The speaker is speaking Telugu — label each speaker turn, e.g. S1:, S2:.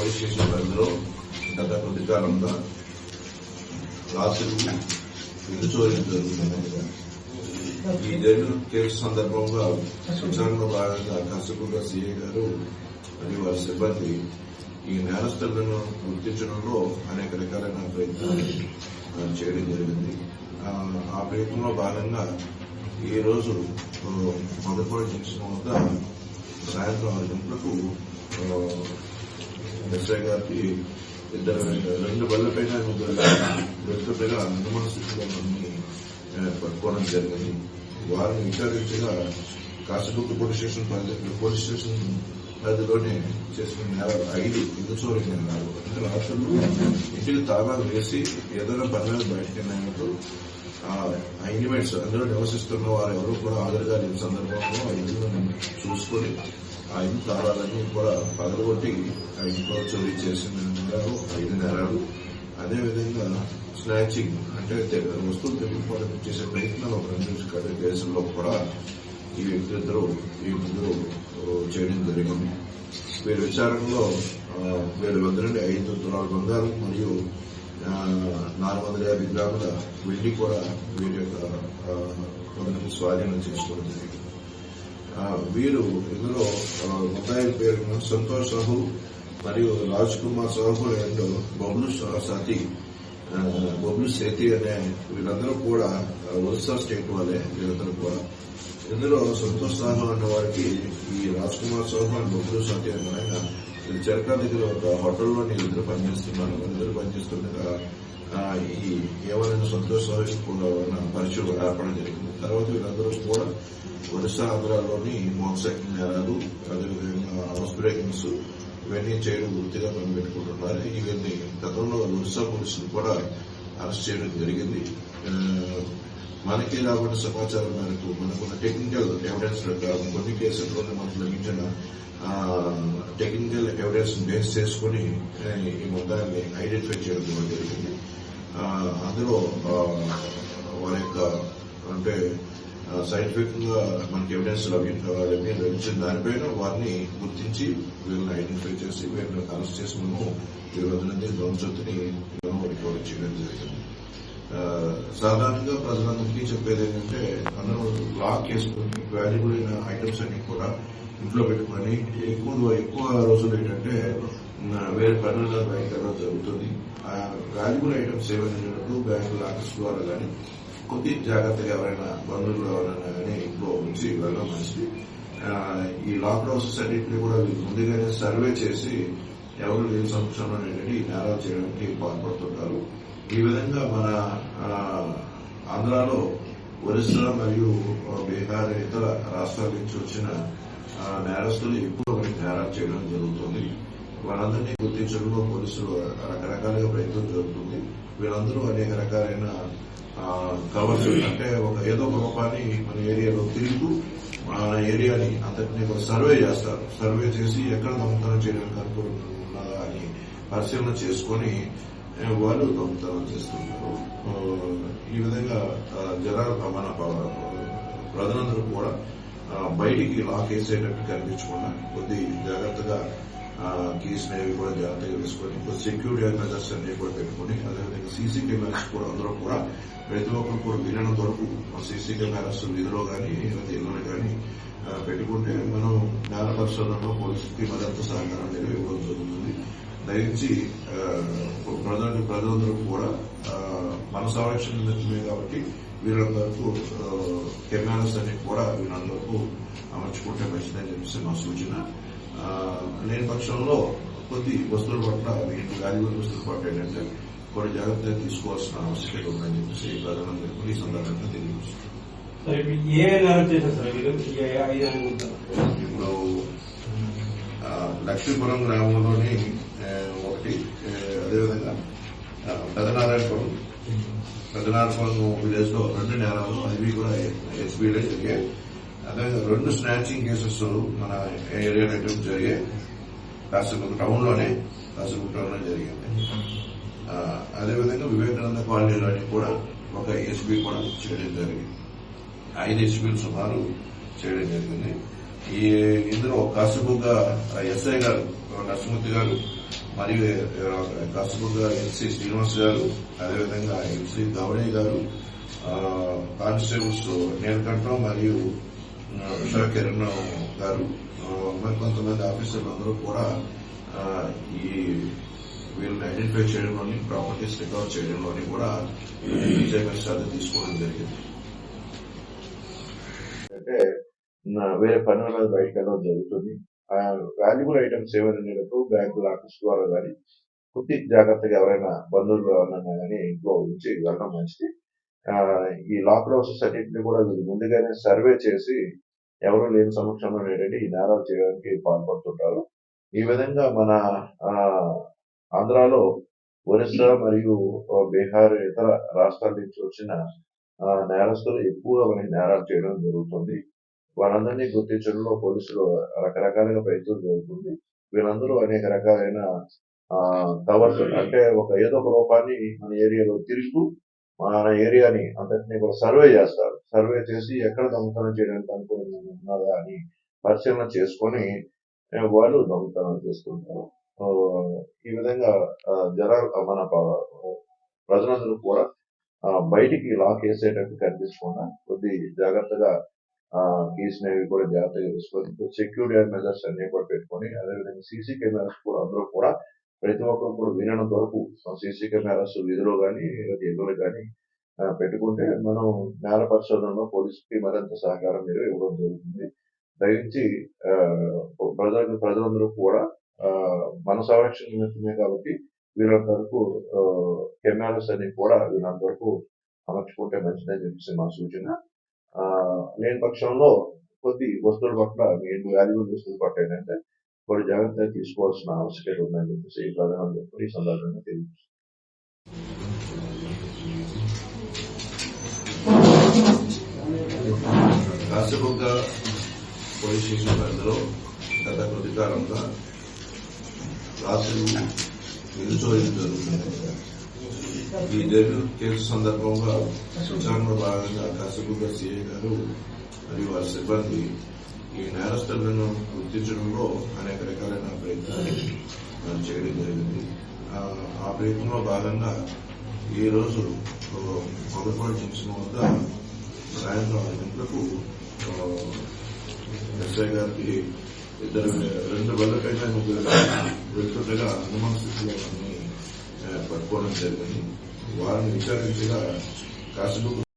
S1: పోలీస్ స్టేషన్ పరిధిలో గత కొద్ది కాలంగా క్లాసులు ఇల్లు జరుగుతున్నాయి. ఈ జరిగిన కేసు సందర్భంగా విచారణలో భాగంగా కసపుగా సీఏ గారు మరియు వారి సిబ్బంది ఈ నేరస్తులను గుర్తించడంలో అనేక రకాలైన ప్రయత్నాలు చేయడం జరిగింది. ఆ, ఆ ప్రయత్నంలో భాగంగా ఈ రోజు ఆ, జంక్షన్ వద్ద సాయంత్రం ఆరు గంటలకు ఎస్ఐ గారికి ఇద్దరు రెండు బళ్ళపైన ముగ్గురు వ్యక్తులుగా అనుమాన స్థితిలో పట్టుకోవడం జరిగింది. వారిని విచారించగా కాశీబుక్ పోలీస్ స్టేషన్ పరిధి పోలీస్ స్టేషన్ పరిధిలోనే చేసిన నేరాలు ఐదు ఇల్లు చోరీ నేరాలు అంటే రాత్రులు ఇంటికి తాళాలు వేసి ఏదైనా పనులను బయటకి బయటకు ఆ ఇన్వైట్స్ అందులో నివసిస్తున్న వారు ఎవరు కూడా హాజరుగా లేని సందర్భంలో ఆ ఇల్లు చూసుకొని ఆ ఇంటి తాళాలన్నీ కూడా పగలగొట్టి ఆ ఇంట్లో చోరీ చేసినారు ఐదు నేరాలు అదేవిధంగా స్నాచింగ్ అంటే వస్తువులు తెలియకపోవడం చేసే ప్రయత్నాలు ఒక రెండు కడే కేసుల్లో కూడా ఈ వ్యక్తులిద్దరూ ఈ ముగ్గురు చేయడం జరిగింది. వీరి విచారణలో వీరి వద్ద నుండి ఐదు తులాల బంగారం మరియు నాలుగు వందల యాభై గ్రాముల వెండి కూడా వీరి యొక్క స్వాధీనం చేసుకోవడం జరిగింది. వీరు ఇందులో ఆ, ముద్దాయి పేరు సంతోష్ సాహు మరియు రాజ్ కుమార్ సాహు అండ్ బబ్లు సతీ బొబ్లు సేతి అనే వీళ్ళందరూ కూడా ఒరిస్సా స్టేట్ వాళ్ళే వీళ్ళందరూ కూడా. ఇందులో సంతోష్ సాహు అనే వారికి ఈ రాజ్ కుమార్ సాహు అండ్ బొబ్లు సతీ అన్న ఆయన వీళ్ళు దగ్గర ఒక హోటల్లోని ఇద్దరు పనిచేస్తున్నారు. ఇద్దరు పనిచేస్తుండగా ఈ ఏమైనా సంతోష్ సాహు పరిచయం ఏర్పడడం జరిగింది. తర్వాత వీళ్ళందరూ కూడా ఒరిస్సా ఆంధ్రాలోని మోటార్ నేరాలు అదేవిధంగా హౌస్ బ్రేకింగ్స్ ఇవన్నీ చేయడం వృత్తిగా మనం పెట్టుకుంటున్నారు ఇవన్నీ గతంలో ఒరిస్సా పోలీసులు కూడా అరెస్ట్ చేయడం జరిగింది. మనకి రాబడిన సమాచారం మేరకు మనకున్న టెక్నికల్ ఎవిడెన్స్ ప్రకారం కొన్ని కేసుల్లోనే మనకు లభించిన టెక్నికల్ ఎవిడెన్స్ బేస్ చేసుకుని ఈ మొత్తాన్ని ఐడెంటిఫై చేయడం కూడా జరిగింది. అందులో వారి యొక్క అంటే సైంటిఫిక్గా మనకి ఎవిడెన్స్ లభించిన దానిపైన వారిని గుర్తించి వీళ్ళని ఐడెంటిఫై చేసి వీళ్ళని అరెస్ట్ చేసి మనము వీళ్ళ నుండి ధ్వంసతిని రికవరీ చేయడం జరిగింది. సాధారణంగా ప్రజలందరికీ చెప్పేది ఏంటంటే అందరూ లాక్ చేసుకుని వాల్యుబుల్ అయిన ఐటమ్స్ అన్ని కూడా ఇంట్లో పెట్టుకొని ఎక్కువ ఎక్కువ రోజులు ఏంటంటే వేరే పనుల బయట జరుగుతుంది. ఆ వాల్యుబుల్ ఐటమ్స్ ఏమైనా బ్యాంకు లాకర్స్ ద్వారా కానీ కొద్ది జాగ్రత్తగా ఎవరైనా బంధువులు ఎవరైనా కానీ ఇంట్లో ఉంచి వెళ్ళడం మంచిది. ఈ లాక్ ప్రాసెస్ అన్నింటినీ కూడా ముందుగానే సర్వే చేసి ఎవరు లేని సంవత్సరంలో ఏంటంటే ఈ నేరాలు చేయడానికి పాల్పడుతుంటారు. ఈ విధంగా మన ఒరిస్సా మరియు బీహార్ ఇతర రాష్ట్రాల నుంచి వచ్చిన నేరస్తులు ఎక్కువ నేరాలు చేయడం జరుగుతుంది. వాళ్ళందరినీ గుర్తించడంలో పోలీసులు రకరకాలుగా ప్రయత్నం జరుగుతుంది. వీళ్ళందరూ అనేక రకాలైన కవర్స్ అంటే ఒక ఏదో ఒక రూపాన్ని మన ఏరియాలో తిరుగుతూ మన ఏరియాని అంతటినీ సర్వే చేస్తారు. సర్వే చేసి ఎక్కడ దొంగతనం చేయడానికి అనుకూలం అని పరిశీలన చేసుకొని వాళ్ళు దొంగతనం చేస్తున్నారు ఈ విధంగా ఆ, జనాలు మన ప్రజలందరూ కూడా బయటికి లాక్ వేసేటట్టు కనిపించకుండా కొద్ది జాగ్రత్తగా కీస్ అనేవి కూడా జాగ్రత్తగా వేసుకొని సెక్యూరిటీ మెజర్స్ అనేవి కూడా పెట్టుకుని అదేవిధంగా సీసీ కెమెరాస్ కూడా అందరూ కూడా ప్రతి ఒక్కరు కూడా వీలైనంత వరకు సీసీ కెమెరాస్ వీధిలో కానీ లేదా ఇళ్ళలో కానీ పెట్టుకుంటే మనం నేర పరిశోధనలో పోలీసుకి మరింత సహకారం అనేది ఇవ్వడం జరుగుతుంది. దయించి ప్రజలు ప్రజలందరూ కూడా మన సంరక్షణ నిమిత్తమే కాబట్టి వీరందరకు కెమెరాస్ అన్ని కూడా వీళ్ళందరకు అమర్చుకుంటే మంచిదని చెప్పేసి మా సూచన. లేని పక్షంలో కొద్ది వస్తువుల పట్ల వీటి వాల్యుబుల్ వస్తువుల పట్ల ఏంటంటే కొన్ని జాగ్రత్తలు తీసుకోవాల్సిన ఆవశ్యకత ఉందని చెప్పేసి ప్రజలందరికీ ఈ సందర్భంగా తెలియజేస్తున్నాను
S2: సరే ఇప్పుడు
S1: లక్ష్మీపురం గ్రామంలోని కాబట్టి ఒకటి అదేవిధంగా ఆ, పెదనారాయణపురం పెదనారాయణపురం విలేజ్లో రెండు నేరాలు అవి కూడా ఎస్బీలో జరిగాయి. అదేవిధంగా రెండు స్నాచింగ్ కేసెస్ మన ఏరియాలో అటెంప్ట్ జరిగాయి. కాసేపు టౌన్లోనే కాసేపు టౌన్లో జరిగింది అదేవిధంగా వివేకానంద కాలనీలోని కూడా ఒక ఎస్పీ కూడా చేయడం జరిగింది. ఐదు ఎస్పీలు సుమారు చేయడం జరిగింది. ఈ ఇందులో కాసేపుగా ఎస్ఐ గారు నరసింహూర్తి గారు
S3: మరియు కాసుబాటు గారు ఎంసీ శ్రీనివాస్ గారు అదేవిధంగా ఎంసీ గౌడయ్య గారు కానిస్టేబుల్స్ నీలకంఠం మరియు ఉషా కిరణ్ గారు మరి కొంతమంది ఆఫీసర్లు అందరూ కూడా ఈ వీళ్ళని ఐడెంటిఫై చేయడంలోని ప్రాపర్టీస్ రికవర్ చేయడంలోని కూడా విజయమైన శ్రద్ధ తీసుకోవడం జరిగింది.
S1: అంటే నా- వేరే పనుల బయట బయటకు వెళ్ళడం జరుగుతుంది. వాల్యుబుల్ ఐటమ్స్ ఏమైనా ఉండేటప్పుడు బ్యాంకులు ఆఫీస్ ద్వారా కానీ కొద్ది జాగ్రత్తగా ఎవరైనా బంధువులు ఎవరన్నా కానీ ఇంట్లో ఉంచి వెళ్ళడం మంచిది. ఈ లాక్ హౌసెస్ అన్నింటినీ కూడా వీళ్ళు ముందుగానే సర్వే చేసి ఎవరు లేని సమక్షంలో ఏంటంటే ఈ నేరాలు చేయడానికి పాల్పడుతుంటారు. ఈ విధంగా మన ఆ, ఆంధ్రాలో ఒరిస్సా మరియు బీహార్ ఇతర రాష్ట్రాల నుంచి వచ్చిన ఆ, నేరస్తులు ఎక్కువగా మనకి నేరాలు చేయడం జరుగుతుంది. వాళ్ళందరినీ గుర్తించడంలో పోలీసులు రకరకాలుగా ప్రయత్నం జరుగుతుంది. వీళ్ళందరూ అనేక రకాలైన కవర్స్ అంటే ఒక ఏదో ఒక రూపాన్ని మన ఏరియాలో తిరుగుతూ మన ఏరియాని అంతటినీ కూడా సర్వే చేస్తారు. సర్వే చేసి ఎక్కడ దొంగతనం చేయడానికి అనుకూలంగా ఉన్నదా అని పరిశీలన చేసుకొని వాళ్ళు దొంగతనం చేసుకుంటారు. ఈ విధంగా ఆ, జనాలు మన ప్రజలందరూ కూడా బయటికి లాక్ వేసేటట్టు కనిపించకుండా కొద్ది జాగ్రత్తగా కేసు అనేవి కూడా జాగ్రత్తగా తీసుకొని సెక్యూరిటీ మెజర్స్ అన్ని కూడా పెట్టుకొని అదేవిధంగా సీసీ కెమెరాస్ కూడా అందరూ కూడా ప్రతి ఒక్కరు కూడా వినడం వరకు సీసీ కెమెరాస్ విధిలో కానీ ఎదురు కానీ పెట్టుకుంటే మనం నేర పరిశోధనలో పోలీసుకి మరింత సహకారం మీరు ఇవ్వడం జరుగుతుంది. దయచేసి ఆ, ప్రజలందరూ కూడా మన సంరక్షణ నిమిత్తమే కాబట్టి వీళ్ళంత వరకు కెమెరాస్ అన్ని కూడా వీళ్ళంత వరకు అమర్చుకుంటే మంచిదని చెప్పేసి మా సూచన. లేని పక్షంలో కొద్ది వస్తువుల పట్ల మెయిన్ వాల్యుబుల్ వస్తువుల పట్ల ఏంటంటే కొన్ని జాగ్రత్తలు తీసుకోవాల్సిన ఆవశ్యకత ఉందని చెప్పేసి ఈ ప్రధాన ఈ సందర్భంగా తెలియదు
S3: కాసేపుక పోలీస్ స్టేషన్ పరిధిలో గత కొద్ది కాలంగా రాత్రులు నిలుచోయడం జరుగుతుంది. ఈ జరిగిన కేసు సందర్భంగా విచారణలో భాగంగా కాసేపుక సీఐ గారు మరియు వారి సిబ్బంది ఈ నేరస్తులను గుర్తించడంలో అనేక రకాలైన ప్రయత్నాలు చేయడం జరిగింది. ఆ, ప్రయత్నంలో భాగంగా ఈ రోజు మొదటి జంక్షన్ వద్ద సాయంత్రం ఐదు గంటలకు ఎస్ఐ గారికి ఇద్దరు రెండు బళ్ళపైన ముగ్గురు వెళ్తుండగా అనుమాన స్థితిలో వారిని, ఆ, పట్టుకోవడం జరిగింది వారిని విచారించగా కాసేపు